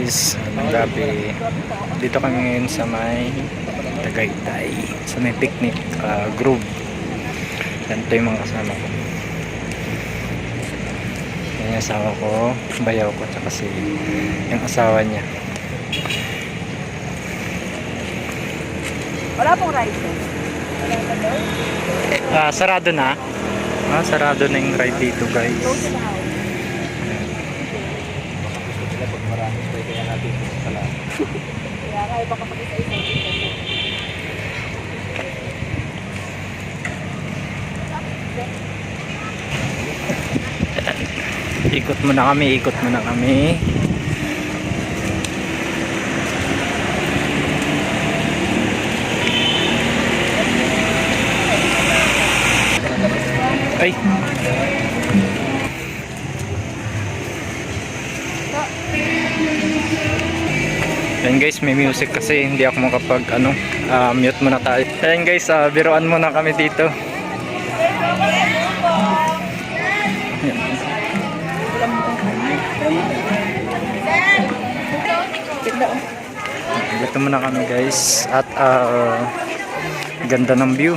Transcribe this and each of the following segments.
guys, ang gabi. Dito kami ngayon sa may Tagaytay, sa may picnic uh, grove. Yan ito yung mga kasama ko. Yan yung asawa ko, bayaw ko, tsaka si yung asawa niya. Wala pong rice. Ah, sarado na. Ah, sarado na yung ride dito guys. Ikot muna kami, ikot muna kami. Ay. Ayan guys, may music kasi hindi ako makapag ano, ah, mute muna tayo. Ayan guys, ah, biroan muna kami dito. Dito muna kami guys at ah, ganda ng view.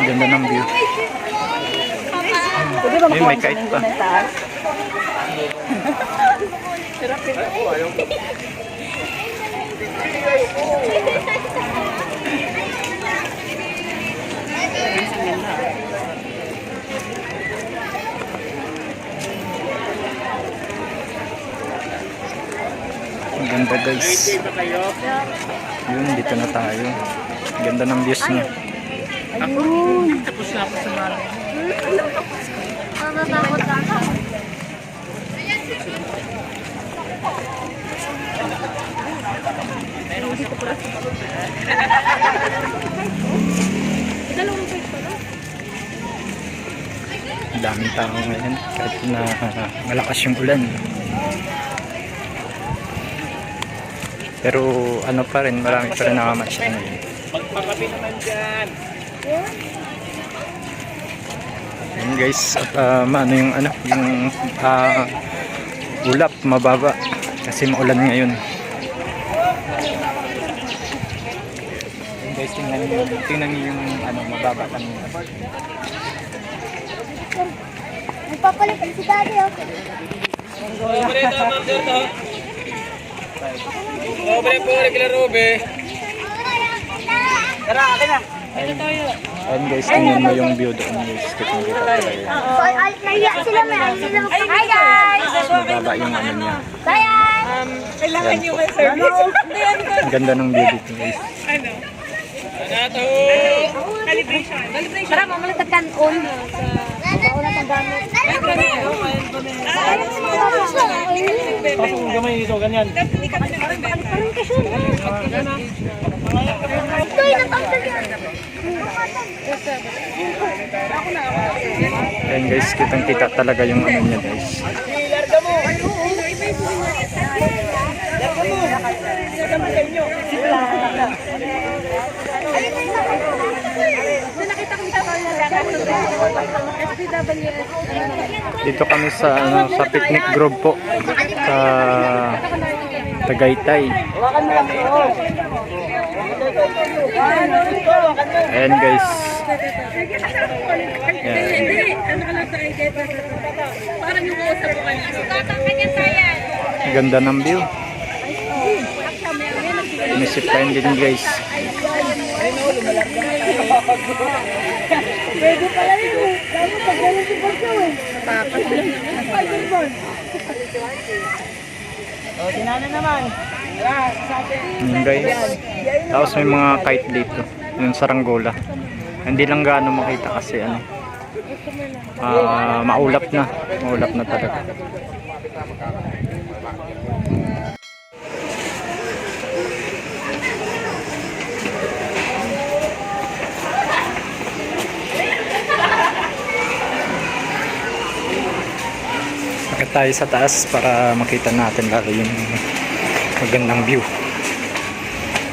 Ganda ng view. Ayun, may kite pa. Sarap ganda guys. Yun, dito na tayo. Ganda ng views niya. Natatakot ka na. Ang daming tao ngayon kahit na malakas yung ulan. Pero ano pa rin, marami pa rin nakamatch ngayon. Magpakapi naman dyan. Yun guys, at uh, ano yung ano, yung ah, ulap mababa kasi maulan ngayon. Yun guys, tingnan niyo, tingnan niyo yung ano, mababa kanina. Nagpapalit si daddy, oh. Pobre to, Pobre po, regular Robe. Tara, akin na. Ayun guys, tingnan mo yung view doon guys. Kitang kita talaga yun. Ay, nahiya sila, may ay sila. Hi, guys! Mababa yung ano niya. Bye, guys! Um, Kailangan nyo may service. Ang ganda ng view dito guys. Ano? Ano to? Calibration. Tara, mamalatag kan on. Mauna kang gamit. Pasok ang gamay dito, ganyan. Parang kasyon. Uy, natanggal yan. Ayun guys, kitang kita talaga yung ano niya guys. Larga mo. Larga mo. Larga mo sa inyo. Dito kami sa ano sa picnic grove po sa Tagaytay. Ayan guys. Ayan. Ganda ng view. Municipal din guys. Pwede pala yun. Lalo pag ganun si Borjo eh. O, sinana naman. Tara, sa atin. Yun guys. Tapos may mga kite dito. Yung saranggola. Hindi lang gaano makita kasi ano. ah, maulap na. Maulap na talaga. Tayo sa taas para makita natin lalo yung magandang view.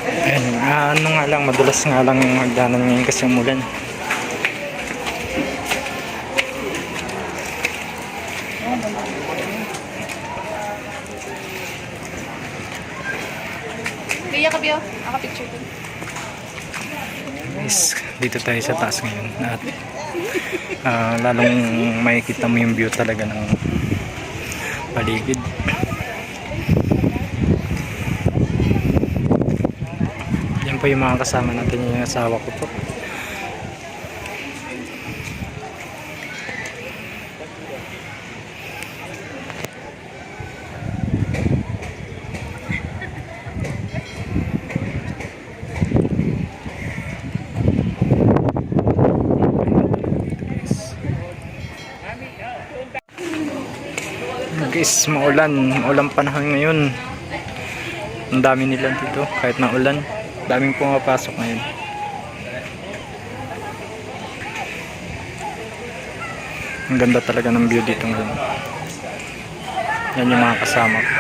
Ayun, ano nga lang, madulas nga lang yung hagdanan ngayon kasi umulan. Kaya ka, Bio? Ako picture ko. Guys, dito tayo sa taas ngayon. At ah, lalong makikita mo yung view talaga ng paligid. Yan po yung mga kasama natin yung asawa ko po. Guys, maulan. Maulan panahon ngayon. Ang dami nila dito. Kahit na ulan. Daming pumapasok ngayon. Ang ganda talaga ng view dito ngayon. Yan yung mga kasama ko.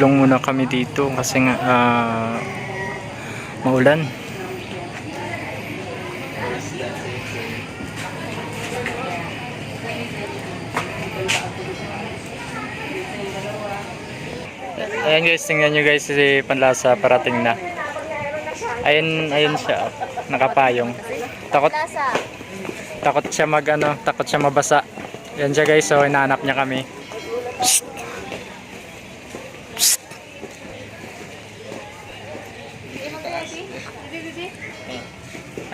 Ilong muna kami dito kasi nga ah, maulan. Ayan guys, tingnan nyo guys si Panlasa parating na. Ayun, ayun siya. Nakapayong. Takot, takot siya mag ano, takot siya mabasa. Yan siya guys, so hinahanap niya kami. Psst. Psst.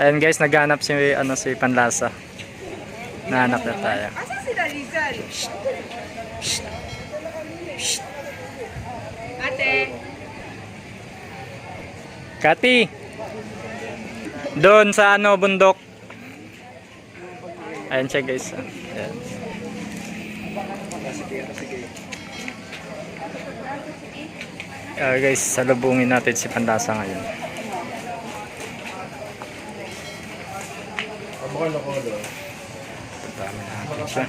Ayan guys, naghanap si ano si Panlasa. Nahanap na tayo. Kati. Doon sa ano bundok. Ayan siya guys. Ayan. Ah, guys, salubungin natin si Pandasa ngayon. Tama natin siya.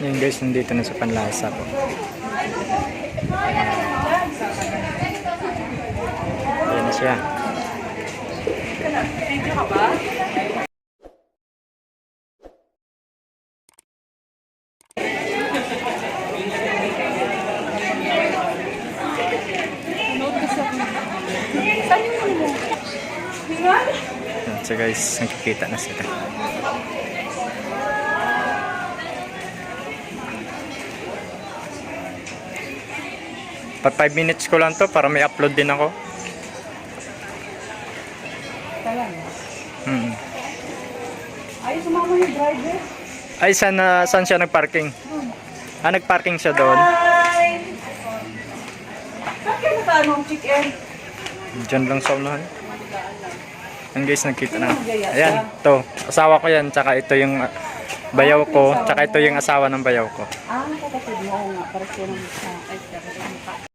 Yan guys, nandito na sa Panlasa po. Ayan na siya. Yan so guys, nakikita na sila. Pa 5 minutes ko lang to para may upload din ako. Hmm. Ay, sumama yung driver. Ay, saan, na- saan siya nagparking? Ah, nagparking siya doon. Hi! Saan kayo nakano ang chicken? Diyan lang sa unahan. Yan guys, nagkita na. Ayan, to. Asawa ko yan, tsaka ito yung ah, bayaw ko, tsaka ito yung asawa ng bayaw ko. Ah, kapatid mo nga. Para siya ng